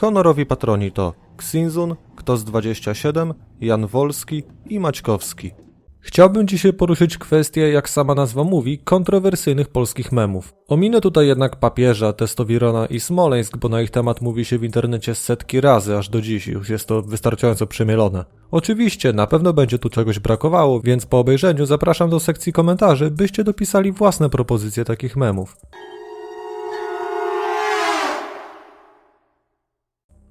Honorowi patroni to Xinzun, Ktos27, Jan Wolski i Maćkowski. Chciałbym dzisiaj poruszyć kwestię, jak sama nazwa mówi, kontrowersyjnych polskich memów. Ominę tutaj jednak papieża, Testowirona i Smoleńsk, bo na ich temat mówi się w internecie setki razy, aż do dziś już jest to wystarczająco przemielone. Oczywiście, na pewno będzie tu czegoś brakowało, więc po obejrzeniu zapraszam do sekcji komentarzy, byście dopisali własne propozycje takich memów.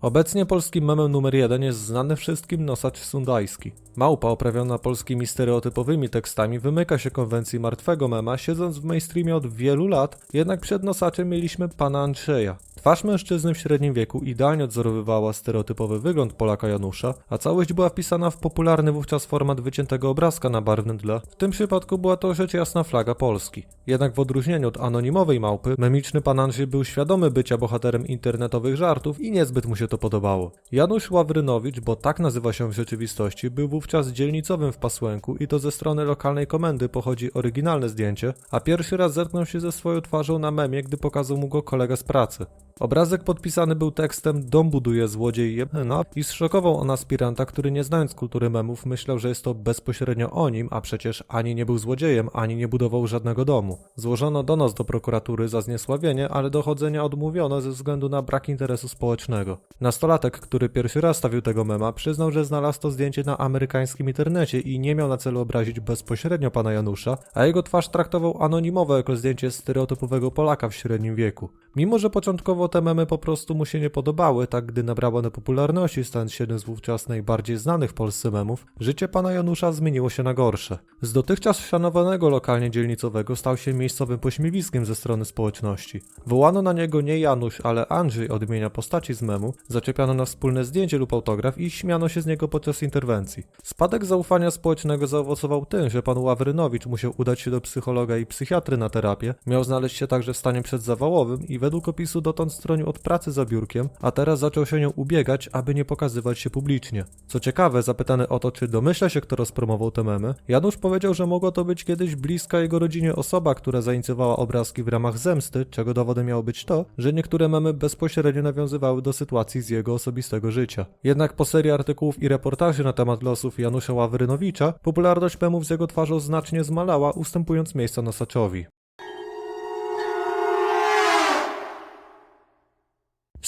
Obecnie polskim memem numer jeden jest znany wszystkim nosacz sundajski. Małpa oprawiona polskimi stereotypowymi tekstami wymyka się konwencji martwego mema, siedząc w mainstreamie od wielu lat, jednak przed nosaczem mieliśmy pana Andrzeja. Twarz mężczyzny w średnim wieku idealnie odzorowywała stereotypowy wygląd Polaka Janusza, a całość była wpisana w popularny wówczas format wyciętego obrazka na barwnym tle. W tym przypadku była to rzecz jasna flaga Polski. Jednak w odróżnieniu od anonimowej małpy, memiczny pan Andrzej był świadomy bycia bohaterem internetowych żartów i niezbyt mu się to podobało. Janusz Ławrynowicz, bo tak nazywa się w rzeczywistości, był wówczas dzielnicowym w Pasłęku i to ze strony lokalnej komendy pochodzi oryginalne zdjęcie, a pierwszy raz zetknął się ze swoją twarzą na memie, gdy pokazał mu go kolega z pracy. Obrazek podpisany był tekstem Dom buduje złodziej Jemena i zszokował on aspiranta, który nie znając kultury memów myślał, że jest to bezpośrednio o nim, a przecież ani nie był złodziejem, ani nie budował żadnego domu. Złożono donos do prokuratury za zniesławienie, ale dochodzenia odmówiono ze względu na brak interesu społecznego. Nastolatek, który pierwszy raz stawił tego mema, przyznał, że znalazł to zdjęcie na amerykańskim internecie i nie miał na celu obrazić bezpośrednio pana Janusza, a jego twarz traktował anonimowo jako zdjęcie stereotypowego Polaka w średnim wieku. Mimo, że początkowo te memy po prostu mu się nie podobały, tak gdy nabrały one popularności, stając się jednym z wówczas najbardziej znanych w Polsce memów, życie pana Janusza zmieniło się na gorsze. Z dotychczas szanowanego lokalnie dzielnicowego stał się miejscowym pośmiewiskiem ze strony społeczności. Wołano na niego nie Janusz, ale Andrzej od imienia postaci z memu, zaczepiano na wspólne zdjęcie lub autograf i śmiano się z niego podczas interwencji. Spadek zaufania społecznego zaowocował tym, że pan Ławrynowicz musiał udać się do psychologa i psychiatry na terapię, miał znaleźć się także w stanie przedzawałowym i według opisu dotąd stronił od pracy za biurkiem, a teraz zaczął się nią ubiegać, aby nie pokazywać się publicznie. Co ciekawe, zapytany o to, czy domyśla się, kto rozpromował te memy, Janusz powiedział, że mogła to być kiedyś bliska jego rodzinie osoba, która zainicjowała obrazki w ramach zemsty, czego dowodem miało być to, że niektóre memy bezpośrednio nawiązywały do sytuacji z jego osobistego życia. Jednak po serii artykułów i reportaży na temat losów Janusza Ławrynowicza, popularność memów z jego twarzą znacznie zmalała, ustępując miejsca nosaczowi.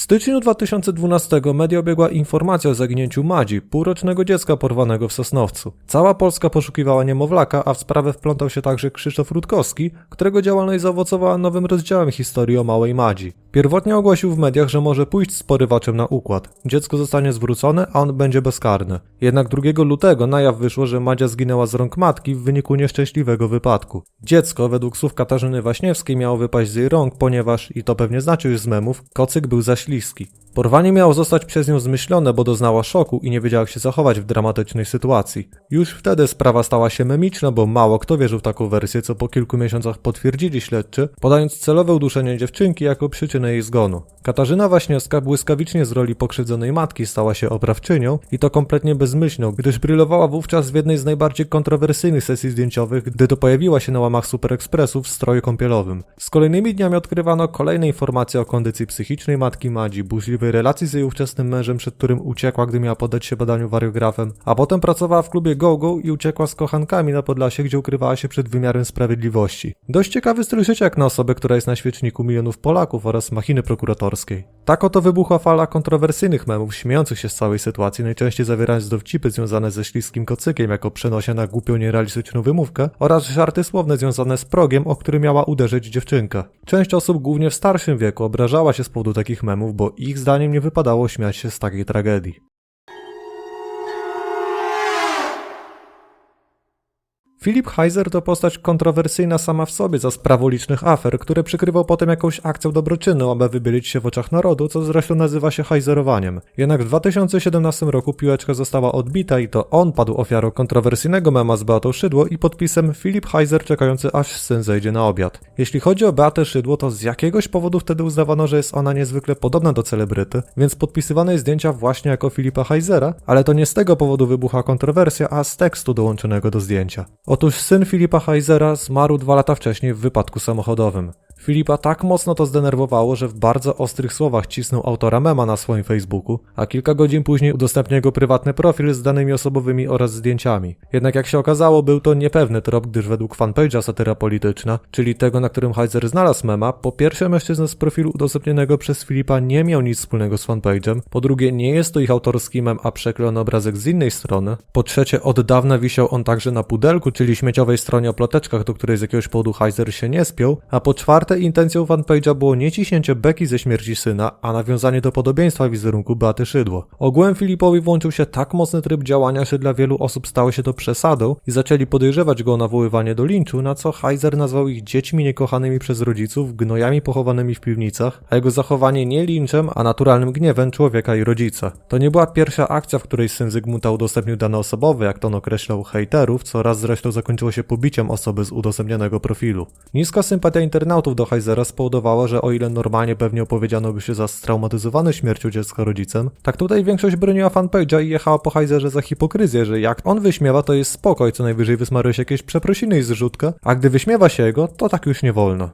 W styczniu 2012 media obiegła informacja o zaginięciu Madzi, półrocznego dziecka porwanego w Sosnowcu. Cała Polska poszukiwała niemowlaka, a w sprawę wplątał się także Krzysztof Rutkowski, którego działalność zaowocowała nowym rozdziałem historii o małej Madzi. Pierwotnie ogłosił w mediach, że może pójść z porywaczem na układ. Dziecko zostanie zwrócone, a on będzie bezkarny. Jednak 2 lutego na jaw wyszło, że Madzia zginęła z rąk matki w wyniku nieszczęśliwego wypadku. Dziecko, według słów Katarzyny Waśniewskiej, miało wypaść z jej rąk, ponieważ, i to pewnie znacie już z memów, kocyk był za śliski. Porwanie miało zostać przez nią zmyślone, bo doznała szoku i nie wiedziała jak się zachować w dramatycznej sytuacji. Już wtedy sprawa stała się memiczna, bo mało kto wierzył w taką wersję, co po kilku miesiącach potwierdzili śledczy, podając celowe uduszenie dziewczynki jako przyczynę jej zgonu. Katarzyna Waśniewska błyskawicznie z roli pokrzywdzonej matki stała się oprawczynią i to kompletnie bezmyślną, gdyż brylowała wówczas w jednej z najbardziej kontrowersyjnych sesji zdjęciowych, gdy to pojawiła się na łamach Super Expressu w stroju kąpielowym. Z kolejnymi dniami odkrywano kolejne informacje o kondycji psychicznej matki Madzi, burzliwej relacji z jej ówczesnym mężem, przed którym uciekła, gdy miała poddać się badaniu wariografem, a potem pracowała w klubie GoGo i uciekła z kochankami na Podlasie, gdzie ukrywała się przed wymiarem sprawiedliwości. Dość ciekawy styl życia jak na osobę, która jest na świeczniku milionów Polaków oraz machiny prokuratorskiej. Tak oto wybuchła fala kontrowersyjnych memów, śmiejących się z całej sytuacji, najczęściej zawierając dowcipy związane ze śliskim kocykiem jako przenosie na głupią, nierealistyczną wymówkę oraz żarty słowne związane z progiem, o który miała uderzyć dziewczynka. Część osób, głównie w starszym wieku, obrażała się z powodu takich memów, bo ich zdaniem nie wypadało śmiać się z takiej tragedii. Filip Heiser to postać kontrowersyjna sama w sobie za sprawą licznych afer, które przykrywał potem jakąś akcją dobroczynną, aby wybielić się w oczach narodu, co zresztą nazywa się hajzerowaniem. Jednak w 2017 roku piłeczka została odbita i to on padł ofiarą kontrowersyjnego mema z Beatą Szydło i podpisem Filip Heiser czekający aż syn zejdzie na obiad. Jeśli chodzi o Beatę Szydło, to z jakiegoś powodu wtedy uznawano, że jest ona niezwykle podobna do celebryty, więc podpisywane jej zdjęcia właśnie jako Filipa Heisera, ale to nie z tego powodu wybucha kontrowersja, a z tekstu dołączonego do zdjęcia. Otóż syn Filipa Heisera zmarł dwa lata wcześniej w wypadku samochodowym. Filipa tak mocno to zdenerwowało, że w bardzo ostrych słowach cisnął autora mema na swoim Facebooku, a kilka godzin później udostępnił jego prywatny profil z danymi osobowymi oraz zdjęciami. Jednak jak się okazało, był to niepewny trop, gdyż według fanpage'a satyra polityczna, czyli tego, na którym Heiser znalazł mema, po pierwsze mężczyzna z profilu udostępnionego przez Filipa nie miał nic wspólnego z fanpage'em, po drugie nie jest to ich autorski mem, a przeklejony obrazek z innej strony, po trzecie od dawna wisiał on także na pudelku, czyli śmieciowej stronie o ploteczkach, do której z jakiegoś powodu Heiser się nie spiął, a po czwarte intencją fanpage'a było nie ciśnięcie beki ze śmierci syna, a nawiązanie do podobieństwa wizerunku Beaty Szydło. Ogółem Filipowi włączył się tak mocny tryb działania, że dla wielu osób stało się to przesadą i zaczęli podejrzewać go o nawoływanie do linczu, na co Heiser nazwał ich dziećmi niekochanymi przez rodziców, gnojami pochowanymi w piwnicach, a jego zachowanie nie linczem, a naturalnym gniewem człowieka i rodzica. To nie była pierwsza akcja, w której syn Zygmunta udostępnił dane osobowe, jak to on określał, hejterów, co raz zresztą zakończyło się pobiciem osoby z udostępnionego profilu. Niska sympatia internautów do Heisera spowodowała, że o ile normalnie pewnie opowiedziano by się za straumatyzowany śmiercią dziecka rodzicem, tak tutaj większość broniła fanpage'a i jechała po Heiserze za hipokryzję, że jak on wyśmiewa to jest spokoj, co najwyżej wysmaruje się jakieś przeprosiny i zrzutka, a gdy wyśmiewa się jego, to tak już nie wolno.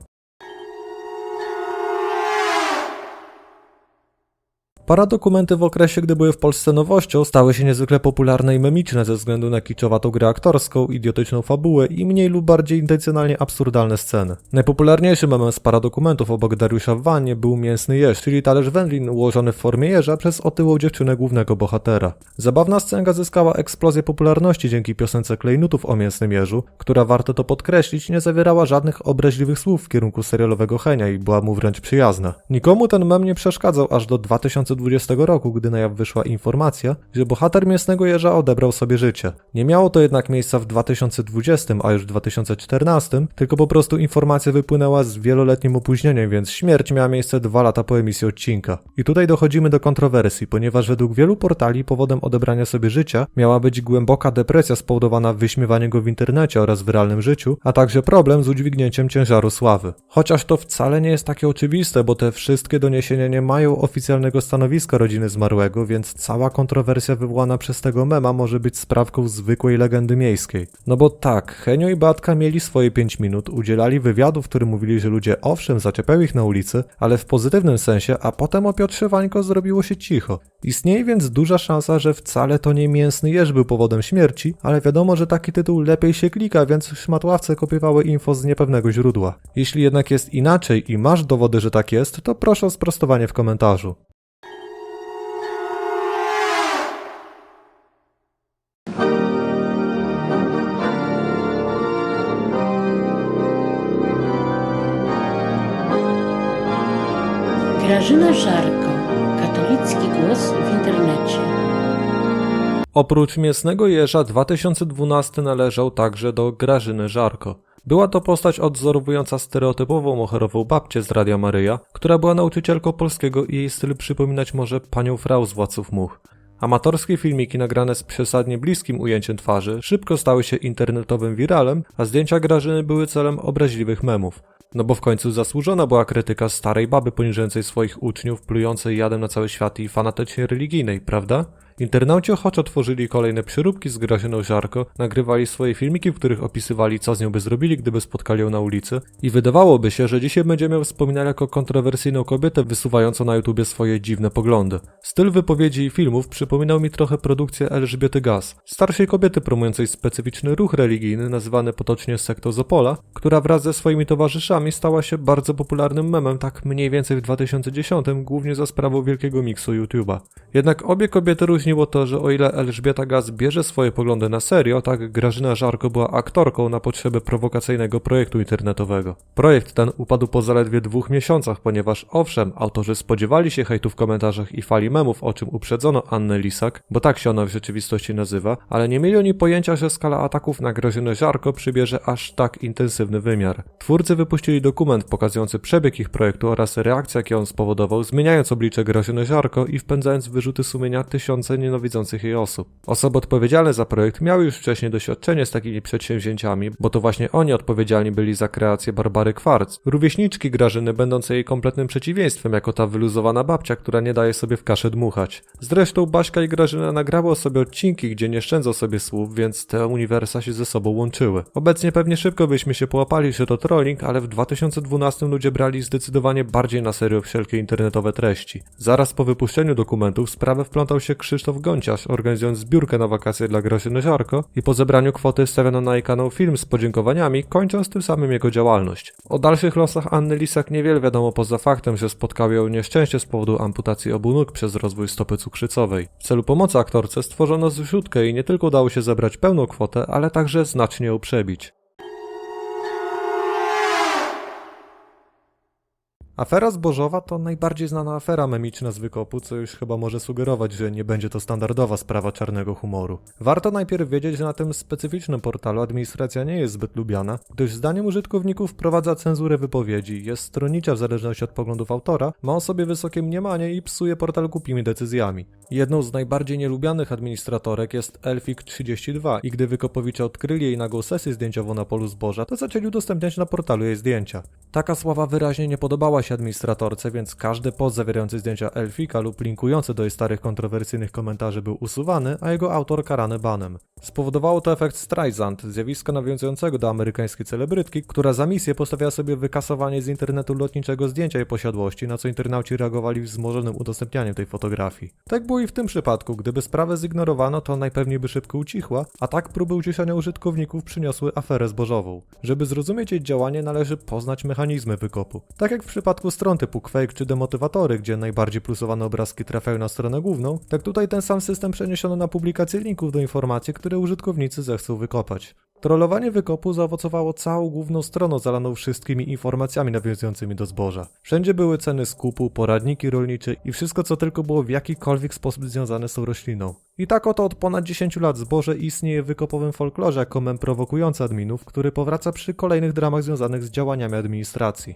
Paradokumenty w okresie, gdy były w Polsce nowością, stały się niezwykle popularne i memiczne ze względu na kiczowatą grę aktorską, idiotyczną fabułę i mniej lub bardziej intencjonalnie absurdalne sceny. Najpopularniejszym memem z paradokumentów obok Dariusza w wannie był mięsny jeż, czyli talerz wędlin ułożony w formie jeża przez otyłą dziewczynę głównego bohatera. Zabawna scenka zyskała eksplozję popularności dzięki piosence klejnutów o mięsnym jeżu, która warto to podkreślić nie zawierała żadnych obraźliwych słów w kierunku serialowego Henia i była mu wręcz przyjazna. Nikomu ten mem nie przeszkadzał aż do 2000 2020 roku, gdy na jaw wyszła informacja, że bohater Mięsnego Jeża odebrał sobie życie. Nie miało to jednak miejsca w 2020, a już w 2014, tylko po prostu informacja wypłynęła z wieloletnim opóźnieniem, więc śmierć miała miejsce dwa lata po emisji odcinka. I tutaj dochodzimy do kontrowersji, ponieważ według wielu portali powodem odebrania sobie życia miała być głęboka depresja spowodowana wyśmiewaniem go w internecie oraz w realnym życiu, a także problem z udźwignięciem ciężaru sławy. Chociaż to wcale nie jest takie oczywiste, bo te wszystkie doniesienia nie mają oficjalnego stanowiska stanowisko rodziny zmarłego, więc cała kontrowersja wywołana przez tego mema może być sprawką zwykłej legendy miejskiej. No bo tak, Henio i Batka mieli swoje 5 minut, udzielali wywiadu, w którym mówili, że ludzie owszem zaczepiały ich na ulicy, ale w pozytywnym sensie, a potem o Piotrze Wańko zrobiło się cicho. Istnieje więc duża szansa, że wcale to nie mięsny jeż był powodem śmierci, ale wiadomo, że taki tytuł lepiej się klika, więc szmatławce kopiowały info z niepewnego źródła. Jeśli jednak jest inaczej i masz dowody, że tak jest, to proszę o sprostowanie w komentarzu. Grażyna Żarko, katolicki głos w internecie. Oprócz Mięsnego Jeża 2012 należał także do Grażyny Żarko. Była to postać odzorowująca stereotypową moherową babcię z Radia Maryja, która była nauczycielką polskiego i jej styl przypominać może panią Frau z Władców Much. Amatorskie filmiki nagrane z przesadnie bliskim ujęciem twarzy szybko stały się internetowym wiralem, a zdjęcia Grażyny były celem obraźliwych memów. No bo w końcu zasłużona była krytyka starej baby poniżającej swoich uczniów, plującej jadem na cały świat i fanatycznie religijnej, prawda? Internauci ochoczo tworzyli kolejne przyróbki z Grażyną Żarko, nagrywali swoje filmiki, w których opisywali, co z nią by zrobili, gdyby spotkali ją na ulicy. I wydawałoby się, że dzisiaj będziemy ją wspominali jako kontrowersyjną kobietę wysuwającą na YouTubie swoje dziwne poglądy. Styl wypowiedzi i filmów przypominał mi trochę produkcję Elżbiety Gaz, starszej kobiety promującej specyficzny ruch religijny nazywany potocznie sektą Zopola, która wraz ze swoimi towarzyszami stała się bardzo popularnym memem tak mniej więcej w 2010, głównie za sprawą wielkiego miksu YouTube'a. Jednak obie kobiety różniły różniło to, że o ile Elżbieta Gaz bierze swoje poglądy na serio, tak Grażyna Żarko była aktorką na potrzeby prowokacyjnego projektu internetowego. Projekt ten upadł po zaledwie dwóch miesiącach, ponieważ owszem, autorzy spodziewali się hejtu w komentarzach i fali memów, o czym uprzedzono Annę Lisak, bo tak się ona w rzeczywistości nazywa, ale nie mieli oni pojęcia, że skala ataków na Grażynę Żarko przybierze aż tak intensywny wymiar. Twórcy wypuścili dokument pokazujący przebieg ich projektu oraz reakcję, jakie on spowodował, zmieniając oblicze Grażyny Żarko i wpędzając wyrzuty sumienia tysiące nienawidzących jej osób. Osoby odpowiedzialne za projekt miały już wcześniej doświadczenie z takimi przedsięwzięciami, bo to właśnie oni odpowiedzialni byli za kreację Barbary Kwarc, rówieśniczki Grażyny będącej jej kompletnym przeciwieństwem jako ta wyluzowana babcia, która nie daje sobie w kaszę dmuchać. Zresztą Baśka i Grażyna nagrały sobie odcinki, gdzie nie szczędzą sobie słów, więc te uniwersa się ze sobą łączyły. Obecnie pewnie szybko byśmy się połapali, że to trolling, ale w 2012 ludzie brali zdecydowanie bardziej na serio wszelkie internetowe treści. Zaraz po wypuszczeniu dokumentów sprawę wplątał się Krzysztof Gonciarz, organizując zbiórkę na wakacje dla Grażyny Ziarko i po zebraniu kwoty wstawiono na jej kanał film z podziękowaniami, kończąc tym samym jego działalność. O dalszych losach Anny Lisak niewiele wiadomo poza faktem, że spotkało ją nieszczęście z powodu amputacji obu nóg przez rozwój stopy cukrzycowej. W celu pomocy aktorce stworzono zrzutkę i nie tylko udało się zebrać pełną kwotę, ale także znacznie ją przebić. Afera zbożowa to najbardziej znana afera memiczna z wykopu, co już chyba może sugerować, że nie będzie to standardowa sprawa czarnego humoru. Warto najpierw wiedzieć, że na tym specyficznym portalu administracja nie jest zbyt lubiana, gdyż zdaniem użytkowników wprowadza cenzurę wypowiedzi, jest stronnicza w zależności od poglądów autora, ma o sobie wysokie mniemanie i psuje portal głupimi decyzjami. Jedną z najbardziej nielubianych administratorek jest Elfik32 i gdy wykopowicze odkryli jej nagłą sesję zdjęciową na polu zboża, to zaczęli udostępniać na portalu jej zdjęcia. Taka sława wyraźnie nie podobała się administratorce, więc każdy post zawierający zdjęcia Elfika lub linkujący do jej starych kontrowersyjnych komentarzy był usuwany, a jego autor karany banem. Spowodowało to efekt Streisand, zjawiska nawiązującego do amerykańskiej celebrytki, która za misję postawiła sobie wykasowanie z internetu lotniczego zdjęcia jej posiadłości, na co internauci reagowali wzmożonym udostępnianiem tej fotografii. Tak było i w tym przypadku, gdyby sprawę zignorowano, to najpewniej by szybko ucichła, a tak próby uciszania użytkowników przyniosły aferę zbożową. Żeby zrozumieć jej działanie, należy poznać mechanizmy wykopu. Tak jak w przypadku stron typu Quake czy demotywatory, gdzie najbardziej plusowane obrazki trafiają na stronę główną, tak tutaj ten sam system przeniesiono na publikację linków do informacji, które użytkownicy zechcą wykopać. Trollowanie wykopu zaowocowało całą główną stroną zalaną wszystkimi informacjami nawiązującymi do zboża. Wszędzie były ceny skupu, poradniki rolnicze i wszystko co tylko było w jakikolwiek sposób związane z tą rośliną. I tak oto od ponad 10 lat zboże istnieje w wykopowym folklorze jako mem prowokujący adminów, który powraca przy kolejnych dramach związanych z działaniami administracji.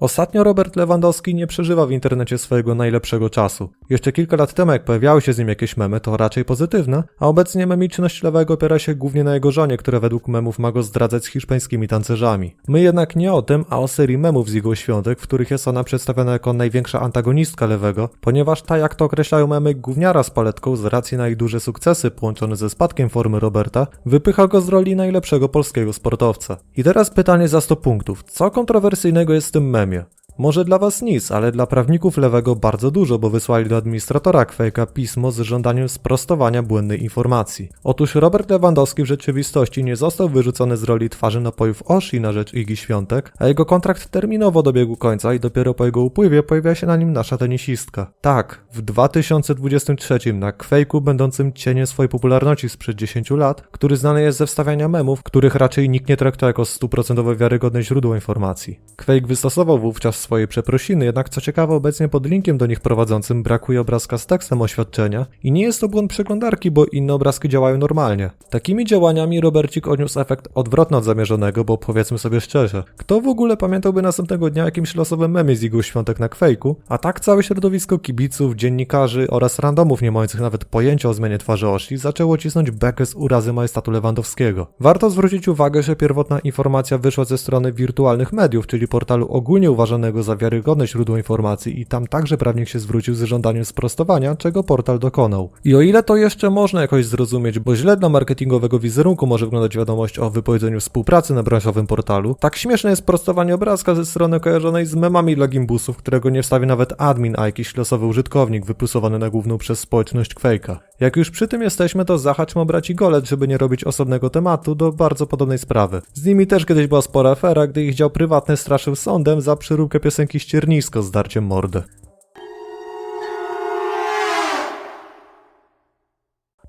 Ostatnio Robert Lewandowski nie przeżywa w internecie swojego najlepszego czasu. Jeszcze kilka lat temu, jak pojawiały się z nim jakieś memy, to raczej pozytywne, a obecnie memiczność lewego opiera się głównie na jego żonie, która według memów ma go zdradzać z hiszpańskimi tancerzami. My jednak nie o tym, a o serii memów z jego świątek, w których jest ona przedstawiona jako największa antagonistka lewego, ponieważ ta, jak to określają memy, gówniara z paletką z racji na ich duże sukcesy połączone ze spadkiem formy Roberta, wypycha go z roli najlepszego polskiego sportowca. I teraz pytanie za 100 punktów. Co kontrowersyjnego jest w tym memie? vermiyor. Może dla was nic, ale dla prawników lewego bardzo dużo, bo wysłali do administratora Quake'a pismo z żądaniem sprostowania błędnej informacji. Otóż Robert Lewandowski w rzeczywistości nie został wyrzucony z roli twarzy napojów Oshi na rzecz Igi Świątek, a jego kontrakt terminowo dobiegł końca i dopiero po jego upływie pojawia się na nim nasza tenisistka. Tak, w 2023 na Quake'u będącym cieniem swojej popularności sprzed 10 lat, który znany jest ze wstawiania memów, których raczej nikt nie traktuje jako stuprocentowe wiarygodne źródło informacji. Quake wystosował wówczas swoje przeprosiny, jednak co ciekawe obecnie pod linkiem do nich prowadzącym brakuje obrazka z tekstem oświadczenia i nie jest to błąd przeglądarki, bo inne obrazki działają normalnie. Takimi działaniami Robercik odniósł efekt odwrotny od zamierzonego, bo powiedzmy sobie szczerze, kto w ogóle pamiętałby następnego dnia jakimś losowym memie z jego świątek na Quake'u, a tak całe środowisko kibiców, dziennikarzy oraz randomów nie mających nawet pojęcia o zmianie twarzy Oshi zaczęło cisnąć bekę z urazy majestatu Lewandowskiego. Warto zwrócić uwagę, że pierwotna informacja wyszła ze strony wirtualnych mediów, czyli portalu ogólnie uważanego za wiarygodne źródło informacji i tam także prawnik się zwrócił z żądaniem sprostowania, czego portal dokonał. I o ile to jeszcze można jakoś zrozumieć, bo źle dla marketingowego wizerunku może wyglądać wiadomość o wypowiedzeniu współpracy na branżowym portalu, tak śmieszne jest prostowanie obrazka ze strony kojarzonej z memami dla gimbusów, którego nie wstawi nawet admin, a jakiś losowy użytkownik wyplusowany na główną przez społeczność Quake'a. Jak już przy tym jesteśmy, to zahaczmy o braci Golet, żeby nie robić osobnego tematu do bardzo podobnej sprawy. Z nimi też kiedyś była spora afera, gdy ich dział prywatny straszył sądem za przyróbkę piosenki Ściernisko z darciem mordy.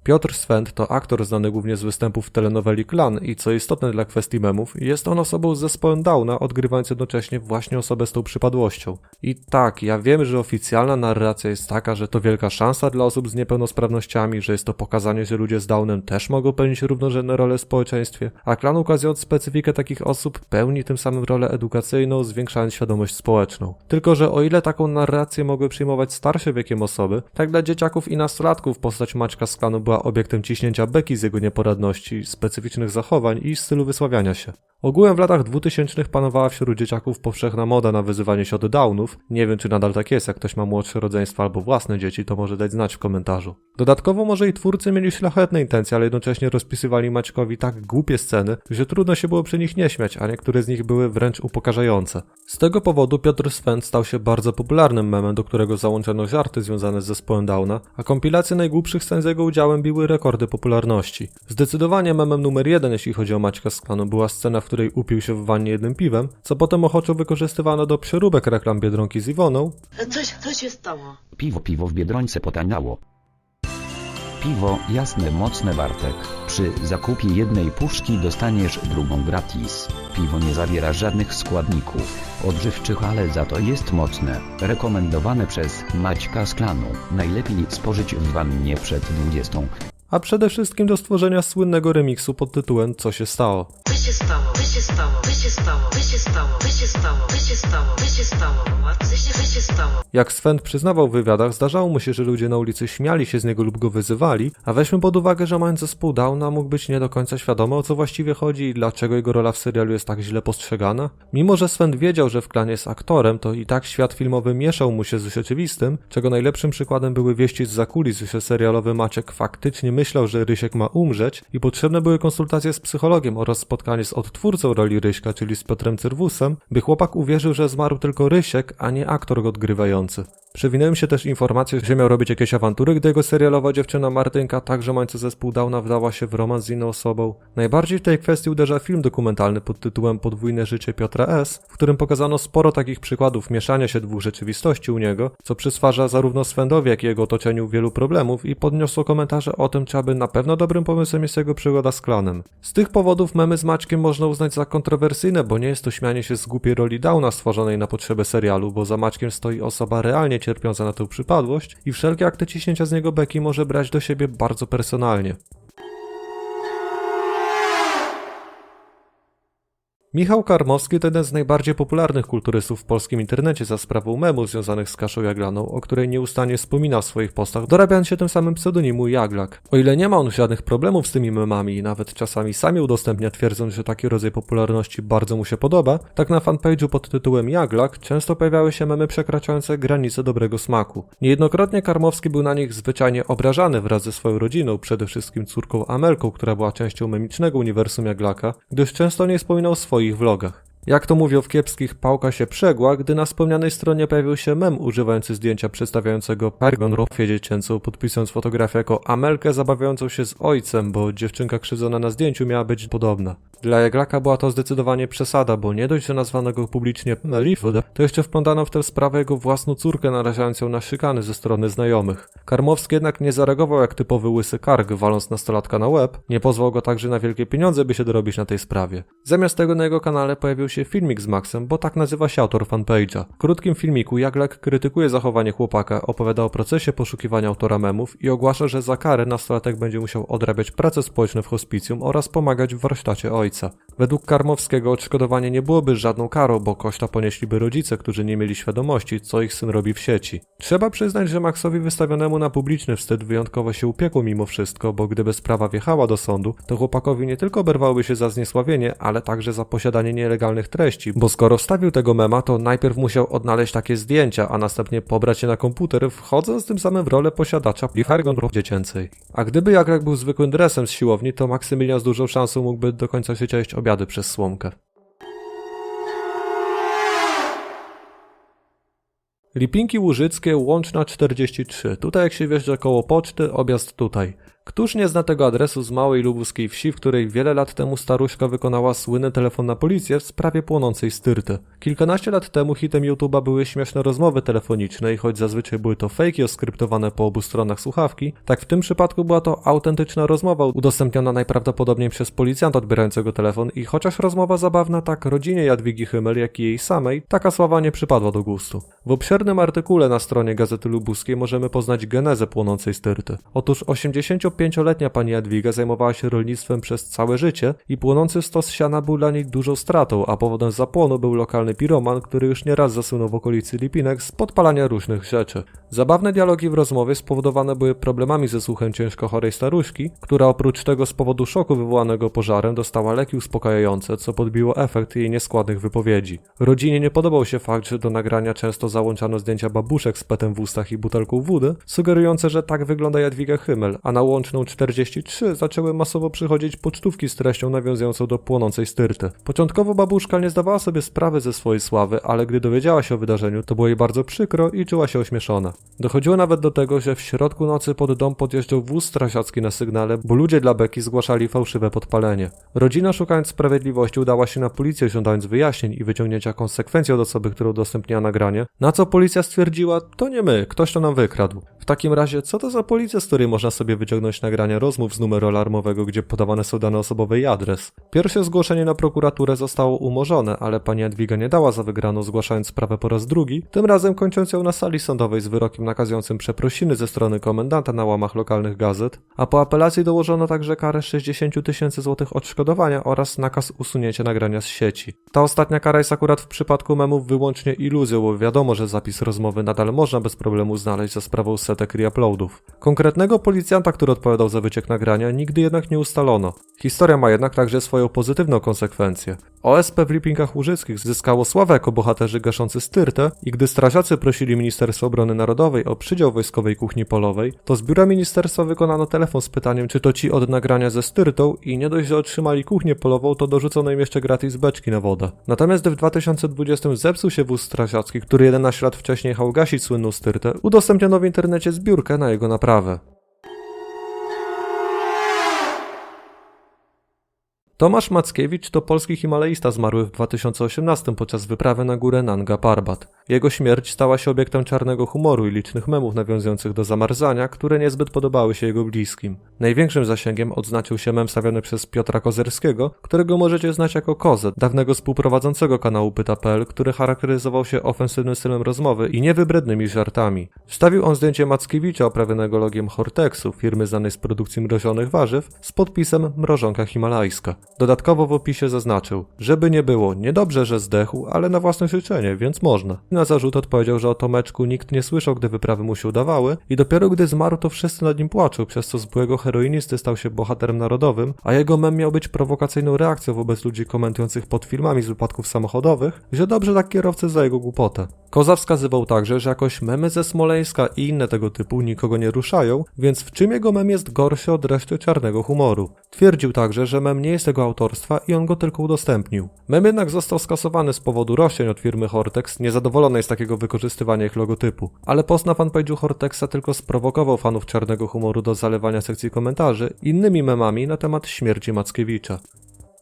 Piotr Swent to aktor znany głównie z występów w telenoweli Klan i co istotne dla kwestii memów, jest on osobą z zespołem Downa, odgrywając jednocześnie właśnie osobę z tą przypadłością. I tak, ja wiem, że oficjalna narracja jest taka, że to wielka szansa dla osób z niepełnosprawnościami, że jest to pokazanie, że ludzie z Downem też mogą pełnić równorzędne role w społeczeństwie, a Klan ukazując specyfikę takich osób pełni tym samym rolę edukacyjną, zwiększając świadomość społeczną. Tylko, że o ile taką narrację mogły przyjmować starsze wiekiem osoby, tak dla dzieciaków i nastolatków postać Maćka z Klanu była obiektem ciśnięcia beki z jego nieporadności, specyficznych zachowań i stylu wysławiania się. Ogółem w latach 2000 panowała wśród dzieciaków powszechna moda na wyzywanie się od downów. Nie wiem, czy nadal tak jest, jak ktoś ma młodsze rodzeństwo albo własne dzieci, to może dać znać w komentarzu. Dodatkowo może i twórcy mieli szlachetne intencje, ale jednocześnie rozpisywali Maćkowi tak głupie sceny, że trudno się było przy nich nie śmiać, a niektóre z nich były wręcz upokarzające. Z tego powodu Piotr Swen stał się bardzo popularnym memem, do którego załączono żarty związane z zespołem Downa, a kompilacje najgłupszych scen z jego udziałem biły rekordy popularności. Zdecydowanie memem numer jeden, jeśli chodzi o Maćka z klanu, była scena, w której upił się w wannie jednym piwem, co potem ochoczo wykorzystywano do przeróbek reklam Biedronki z Iwoną, Coś, co się stało? Piwo piwo w Biedronce potaniało. Piwo jasne mocne Bartek. Przy zakupie jednej puszki dostaniesz drugą gratis. Piwo nie zawiera żadnych składników odżywczych, ale za to jest mocne. Rekomendowane przez Maćka z klanu. Najlepiej spożyć w wannie przed 20. a przede wszystkim do stworzenia słynnego remiksu pod tytułem Co się stało. Co się stało? Co się stało? Co się stało? Co się stało? Co się stało? Co się stało? Co się stało? Co się, co się stało? Jak Sven przyznawał w wywiadach, zdarzało mu się, że ludzie na ulicy śmiali się z niego lub go wyzywali, a weźmy pod uwagę, że mając zespół Downa mógł być nie do końca świadomy o co właściwie chodzi i dlaczego jego rola w serialu jest tak źle postrzegana. Mimo, że Sven wiedział, że w klanie jest aktorem, to i tak świat filmowy mieszał mu się z rzeczywistym, czego najlepszym przykładem były wieści z zakulis, że serialowy Maciek faktycznie myślał, że Rysiek ma umrzeć i potrzebne były konsultacje z psychologiem oraz spotkanie z odtwórcą roli Ryśka, czyli z Piotrem Cyrwusem, by chłopak uwierzył, że zmarł tylko Rysiek, a nie aktor go odgrywający. Ganze. Przewinęły się też informacje, że miał robić jakieś awantury, gdy jego serialowa dziewczyna Martynka, także mająca zespół Downa, wdała się w romans z inną osobą. Najbardziej w tej kwestii uderza film dokumentalny pod tytułem Podwójne życie Piotra S., w którym pokazano sporo takich przykładów mieszania się dwóch rzeczywistości u niego, co przysparza zarówno Svendowi, jak i jego otoczeniu wielu problemów i podniosło komentarze o tym, czy aby na pewno dobrym pomysłem jest jego przygoda z klanem. Z tych powodów memy z Maćkiem można uznać za kontrowersyjne, bo nie jest to śmianie się z głupiej roli Downa stworzonej na potrzeby serialu, bo za Maćkiem stoi osoba realnie cierpiąca na tę przypadłość i wszelkie akty ciśnięcia z niego beki może brać do siebie bardzo personalnie. Michał Karmowski to jeden z najbardziej popularnych kulturystów w polskim internecie za sprawą memów związanych z Kaszą Jaglaną, o której nieustannie wspomina w swoich postach, dorabiając się tym samym pseudonimu Jaglak. O ile nie ma on żadnych problemów z tymi memami i nawet czasami sami udostępnia twierdząc, że taki rodzaj popularności bardzo mu się podoba, tak na fanpage'u pod tytułem Jaglak często pojawiały się memy przekraczające granice dobrego smaku. Niejednokrotnie Karmowski był na nich zwyczajnie obrażany wraz ze swoją rodziną, przede wszystkim córką Amelką, która była częścią memicznego uniwersum Jaglaka, gdyż często nie wspominał o swoich vlogach. Jak to mówią w kiepskich, pałka się przegła, gdy na wspomnianej stronie pojawił się mem używający zdjęcia przedstawiającego Paragon Rofie dziecięcą, podpisując fotografię jako Amelkę zabawiającą się z ojcem, bo dziewczynka krzywdzona na zdjęciu miała być podobna. Dla Jaglaka była to zdecydowanie przesada, bo nie dość, że nazwano go publicznie Melifod, to jeszcze wplątano w tę sprawę jego własną córkę, narażając ją na szykany ze strony znajomych. Karmowski jednak nie zareagował jak typowy łysy karg, waląc nastolatka na łeb, nie pozwał go także na wielkie pieniądze, by się dorobić na tej sprawie. Zamiast tego na jego kanale pojawił się filmik z Maxem, bo tak nazywa się autor fanpage'a. W krótkim filmiku Jaglak krytykuje zachowanie chłopaka, opowiada o procesie poszukiwania autora memów i ogłasza, że za karę nastolatek będzie musiał odrabiać prace społeczne w hospicjum oraz pomagać w warsztacie ojca. Według Karmowskiego odszkodowanie nie byłoby żadną karą, bo koszta ponieśliby rodzice, którzy nie mieli świadomości, co ich syn robi w sieci. Trzeba przyznać, że Maxowi wystawionemu na publiczny wstyd wyjątkowo się upiekło mimo wszystko, bo gdyby sprawa wjechała do sądu, to chłopakowi nie tylko oberwałoby się za zniesławienie, ale także za posiadanie nielegalnych treści, bo skoro wstawił tego mema, to najpierw musiał odnaleźć takie zdjęcia, a następnie pobrać je na komputer, wchodząc tym samym w rolę posiadacza Plihargon dziecięcej. A gdyby Jaglak był zwykłym dresem z siłowni, to Maksymilian z dużą szansą mógłby do końca życia jeść obiady przez słomkę. Lipinki Łużyckie, Łączna 43. Tutaj jak się wjeżdża koło poczty, objazd tutaj. Któż nie zna tego adresu z małej lubuskiej wsi, w której wiele lat temu staruszka wykonała słynny telefon na policję w sprawie płonącej styrty. Kilkanaście lat temu hitem YouTube'a były śmieszne rozmowy telefoniczne i choć zazwyczaj były to fejki oskryptowane po obu stronach słuchawki, tak w tym przypadku była to autentyczna rozmowa udostępniona najprawdopodobniej przez policjanta odbierającego telefon i chociaż rozmowa zabawna tak rodzinie Jadwigi Hymel, jak i jej samej, taka sława nie przypadła do gustu. W obszernym artykule na stronie Gazety Lubuskiej możemy poznać genezę płonącej styrty. Otóż 85-letnia pani Jadwiga zajmowała się rolnictwem przez całe życie i płonący stos siana był dla niej dużą stratą, a powodem zapłonu był lokalny piroman, który już nieraz zasłynął w okolicy Lipinek z podpalania różnych rzeczy. Zabawne dialogi w rozmowie spowodowane były problemami ze słuchem ciężko chorej staruszki, która oprócz tego z powodu szoku wywołanego pożarem dostała leki uspokajające, co podbiło efekt jej nieskładnych wypowiedzi. Rodzinie nie podobał się fakt, że do nagrania często załączano zdjęcia babuszek z petem w ustach i butelką wody, sugerujące, że tak wygląda Jadwiga Hymel, a na łączną 43 zaczęły masowo przychodzić pocztówki z treścią nawiązującą do płonącej styrty. Początkowo babuszka nie zdawała sobie sprawy ze swojej sławy, ale gdy dowiedziała się o wydarzeniu, to było jej bardzo przykro i czuła się ośmieszona. Dochodziło nawet do tego, że w środku nocy pod dom podjeżdżał wóz strasiacki na sygnale, bo ludzie dla beki zgłaszali fałszywe podpalenie. Rodzina szukając sprawiedliwości udała się na policję żądając wyjaśnień i wyciągnięcia konsekwencji od osoby, która udostępniła nagranie, na co policja stwierdziła, to nie my, ktoś to nam wykradł. W takim razie, co to za policja, z której można sobie wyciągnąć nagrania rozmów z numeru alarmowego, gdzie podawane są dane osobowe i adres? Pierwsze zgłoszenie na prokuraturę zostało umorzone, ale pani Jadwiga nie dała za wygraną, zgłaszając sprawę po raz drugi, tym razem kończąc ją na sali sądowej z wyrokiem nakazującym przeprosiny ze strony komendanta na łamach lokalnych gazet, a po apelacji dołożono także karę 60 tysięcy złotych odszkodowania oraz nakaz usunięcia nagrania z sieci. Ta ostatnia kara jest akurat w przypadku memów wyłącznie iluzją, bo wiadomo, że zapis rozmowy nadal można bez problemu znaleźć za sprawą setek reuploadów. Konkretnego policjanta, który odpowiadał za wyciek nagrania, nigdy jednak nie ustalono. Historia ma jednak także swoją pozytywną konsekwencję. OSP w Lipinkach Łużyckich zyskało sławę jako bohaterzy gaszący styrtę i gdy strażacy prosili Ministerstwo Obrony Narodowej o przydział wojskowej kuchni polowej, to z biura ministerstwa wykonano telefon z pytaniem, czy to ci od nagrania ze styrtą i nie dość, że otrzymali kuchnię polową, to dorzucono im jeszcze gratis beczki na wodę. Natomiast w 2020 zepsuł się wóz strażacki, który 11 lat wcześniej jechał gasić słynną styrtę, udostępniono w internecie zbiórkę na jego naprawę. Tomasz Mackiewicz to polski himalaista zmarły w 2018 podczas wyprawy na górę Nanga Parbat. Jego śmierć stała się obiektem czarnego humoru i licznych memów nawiązujących do zamarzania, które niezbyt podobały się jego bliskim. Największym zasięgiem odznaczył się mem stawiony przez Piotra Kozerskiego, którego możecie znać jako Kozę, dawnego współprowadzącego kanału Pyta.pl, który charakteryzował się ofensywnym stylem rozmowy i niewybrednymi żartami. Wstawił on zdjęcie Mackiewicza oprawionego logiem Hortexu, firmy znanej z produkcji mrożonych warzyw, z podpisem Mrożonka Himalajska. Dodatkowo w opisie zaznaczył, żeby nie było, niedobrze, że zdechł, ale na własne życzenie, więc można. Na zarzut odpowiedział, że o Tomeczku nikt nie słyszał, gdy wyprawy mu się udawały i dopiero gdy zmarł, to wszyscy nad nim płaczą, przez co z byłego heroinisty stał się bohaterem narodowym, a jego mem miał być prowokacyjną reakcją wobec ludzi komentujących pod filmami z wypadków samochodowych, że dobrze tak kierowcy za jego głupotę. Koza wskazywał także, że jakoś memy ze Smoleńska i inne tego typu nikogo nie ruszają, więc w czym jego mem jest gorszy od reszty czarnego humoru. Twierdził także, że mem nie jest jego autorstwa i on go tylko udostępnił. Mem jednak został skasowany z powodu roszczeń od firmy Hortex, niezadowolonej z takiego wykorzystywania ich logotypu. Ale post na fanpage'u Hortexa tylko sprowokował fanów czarnego humoru do zalewania sekcji komentarzy innymi memami na temat śmierci Mackiewicza.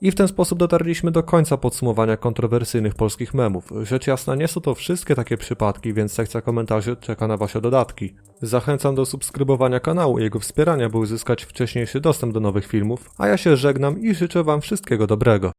I w ten sposób dotarliśmy do końca podsumowania kontrowersyjnych polskich memów. Rzecz jasna, nie są to wszystkie takie przypadki, więc sekcja komentarzy czeka na Wasze dodatki. Zachęcam do subskrybowania kanału i jego wspierania, by uzyskać wcześniejszy dostęp do nowych filmów, a ja się żegnam i życzę Wam wszystkiego dobrego.